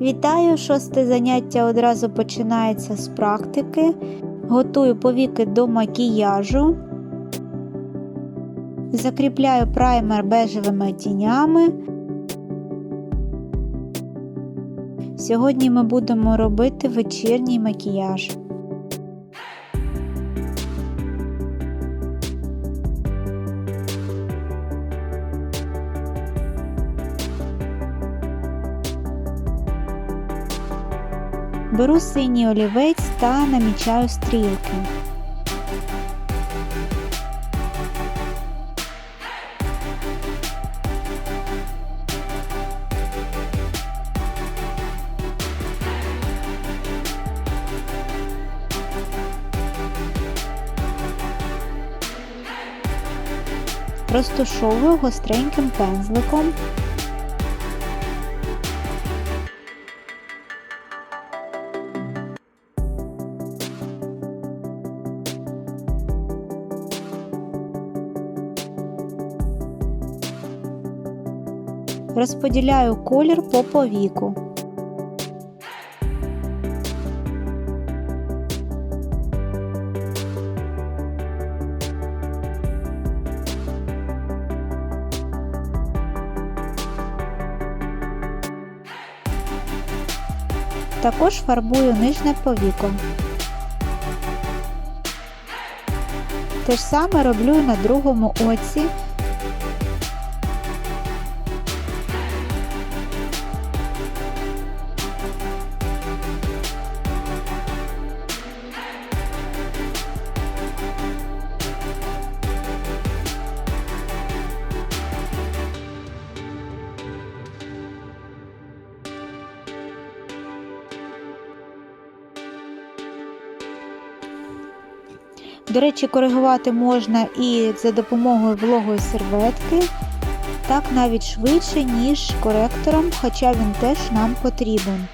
Вітаю! Шосте заняття одразу починається з практики. Готую повіки до макіяжу. Закріпляю праймер бежевими тінями. Сьогодні ми будемо робити вечірній макіяж. Беру синій олівець та намічаю стрілки. Розтушовую гостреньким пензликом. Розподіляю колір по повіку. Також фарбую нижнє повіко. Те ж саме роблю на другому оці. До речі, коригувати можна і за допомогою вологої серветки, так навіть швидше, ніж коректором, хоча він теж нам потрібен.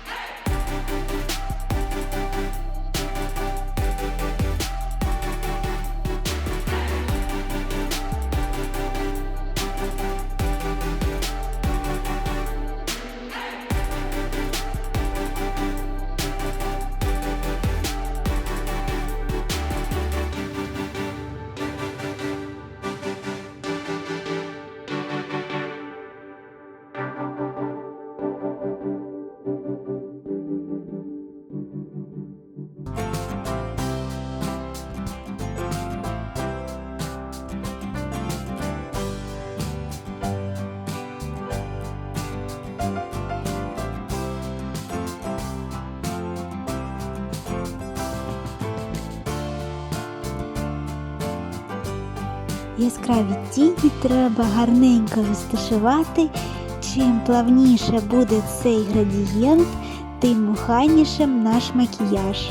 Яскраві тіні треба гарненько розташувати. Чим плавніше буде цей градієнт, тим мухайнішим наш макіяж.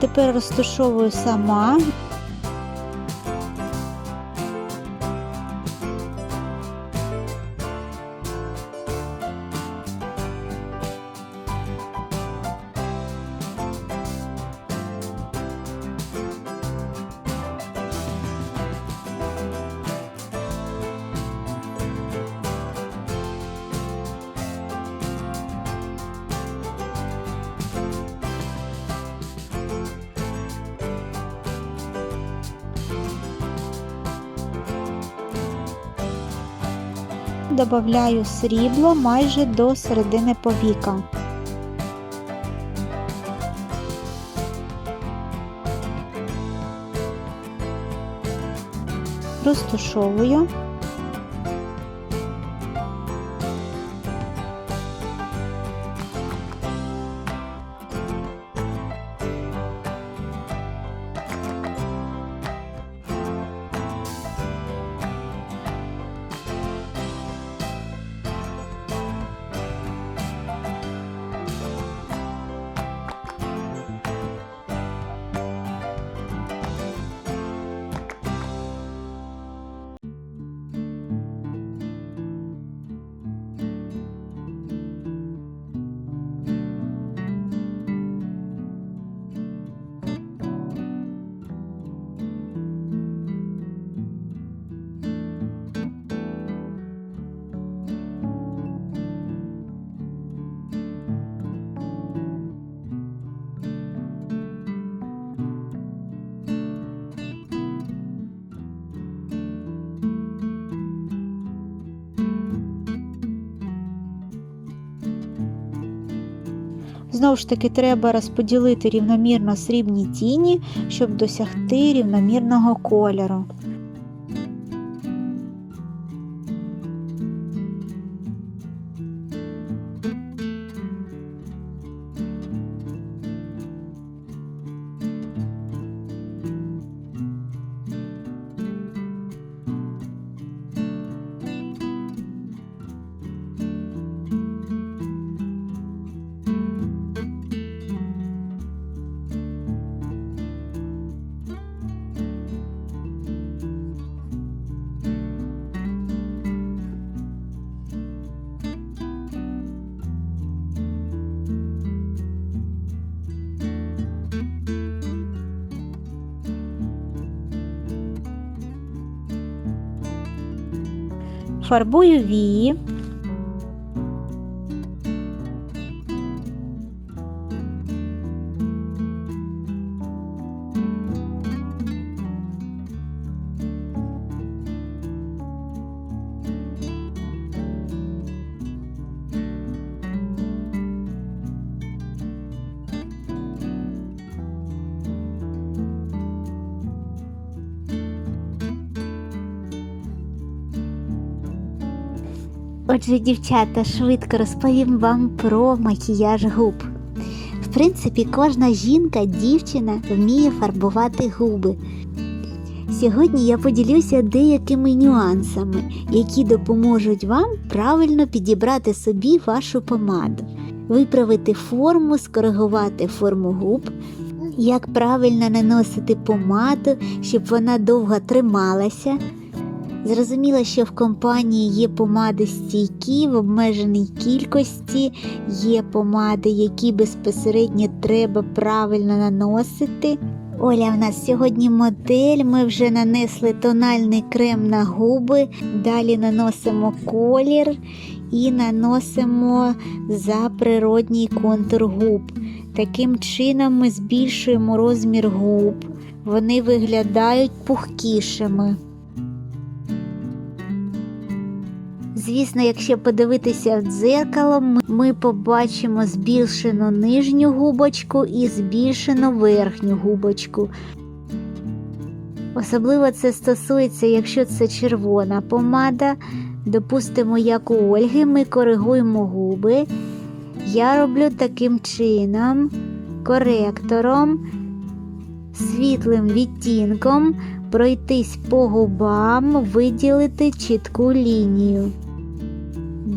Тепер розташовую сама. Добавляю срібло майже до середини повіка. Розтушовую. Знову ж таки, треба розподілити рівномірно срібні тіні, щоб досягти рівномірного кольору. Фарбую вії. Отже, дівчата, швидко розповім вам про макіяж губ. В принципі, кожна жінка, дівчина вміє фарбувати губи. Сьогодні я поділюся деякими нюансами, які допоможуть вам правильно підібрати собі вашу помаду, виправити форму, скоригувати форму губ, як правильно наносити помаду, щоб вона довго трималася. Зрозуміло, що в компанії є помади стійкі в обмеженій кількості, є помади, які безпосередньо треба правильно наносити. Оля, в нас сьогодні модель, ми вже нанесли тональний крем на губи, далі наносимо колір і наносимо за природній контур губ. Таким чином ми збільшуємо розмір губ, вони виглядають пухкішими. Звісно, якщо подивитися в дзеркало, ми, побачимо збільшену нижню губочку і збільшену верхню губочку. Особливо це стосується, якщо це червона помада. Допустимо, як у Ольги, ми коригуємо губи. Я роблю таким чином, коректором, світлим відтінком пройтись по губам, виділити чітку лінію.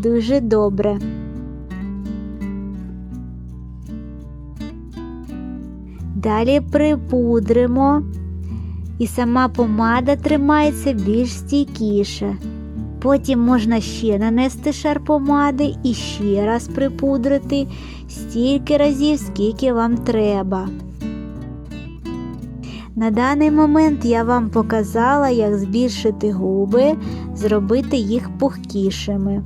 Дуже добре. Далі припудримо, і сама помада тримається більш стійкіше. Потім можна ще нанести шар помади і ще раз припудрити стільки разів, скільки вам треба. На даний момент я вам показала, як збільшити губи, зробити їх пухкішими.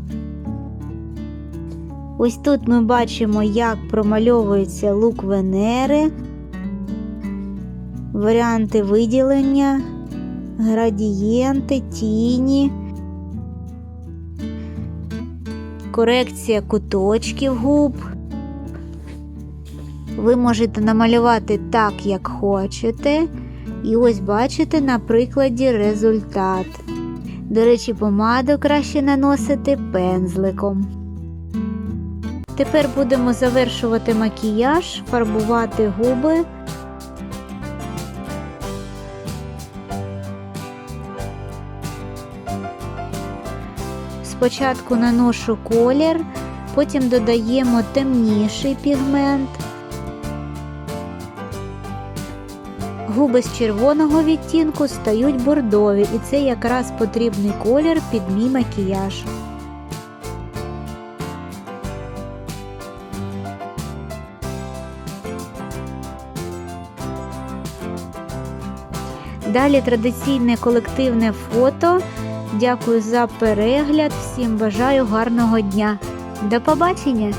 Ось тут ми бачимо, як промальовується лук Венери, варіанти виділення, градієнти, тіні, корекція куточків губ. Ви можете намалювати так, як хочете. І ось бачите на прикладі результат. До речі, помаду краще наносити пензликом. Тепер будемо завершувати макіяж, фарбувати губи. Спочатку наношу колір, потім додаємо темніший пігмент. Губи з червоного відтінку стають бордові, і це якраз потрібний колір під мій макіяж. Далі традиційне колективне фото. Дякую за перегляд. Всім бажаю гарного дня. До побачення!